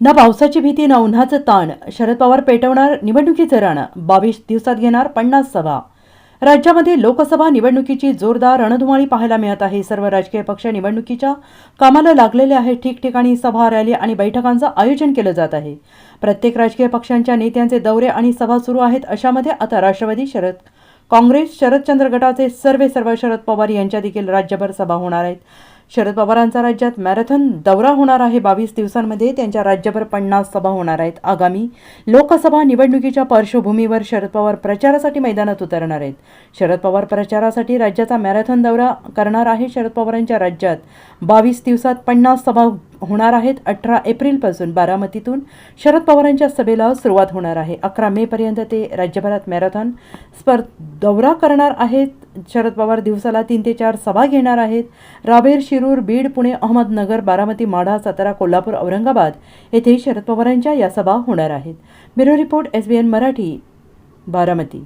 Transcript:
न पावसाची भीती न उन्हाचं ताण. शरद पवार पेटवणार निवडणुकीचं रण. बावीस दिवसात घेणार पन्नास सभा. राज्यामध्ये लोकसभा निवडणुकीची जोरदार रणधुमाळी पाहायला मिळत आहे. सर्व राजकीय पक्ष निवडणुकीच्या कामाला लागलेले आहेत. ठिकठिकाणी सभा रॅली आणि बैठकांचं आयोजन केलं जात आहे. प्रत्येक राजकीय पक्षांच्या नेत्यांचे दौरे आणि सभा सुरू आहेत. अशामध्ये आता राष्ट्रवादी शरद काँग्रेस शरदचंद्र गटाचे सर्वे सर्व शरद पवार यांच्या देखील राज्यभर सभा होणार आहेत. शरद पवारांचा राज्यात मॅरेथॉन दौरा होणार आहे. बावीस दिवसांमध्ये त्यांच्या राज्यभर पन्नास सभा होणार आहेत. आगामी लोकसभा निवडणुकीच्या पार्श्वभूमीवर शरद पवार प्रचारासाठी मैदानात उतरणार आहेत. शरद पवार प्रचारासाठी राज्याचा मॅरेथॉन दौरा करणार आहे. शरद पवारांच्या राज्यात बावीस दिवसात पन्नास सभा होणार आहेत. अठरा एप्रिलपासून बारामतीतून शरद पवारांच्या सभेला सुरुवात होणार आहे. अकरा मेपर्यंत ते राज्यभरात मॅरेथॉन स्पर्ध दौरा करणार आहेत. शरद पवार दिवसाला तीन ते चार सभा घेणार आहेत. राबेर शिरूर बीड पुणे अहमदनगर बारामती माढा सातारा कोल्हापूर औरंगाबाद येथे शरद पवारांच्या या सभा होणार आहेत. Bureau report S B N Marathi Baramati.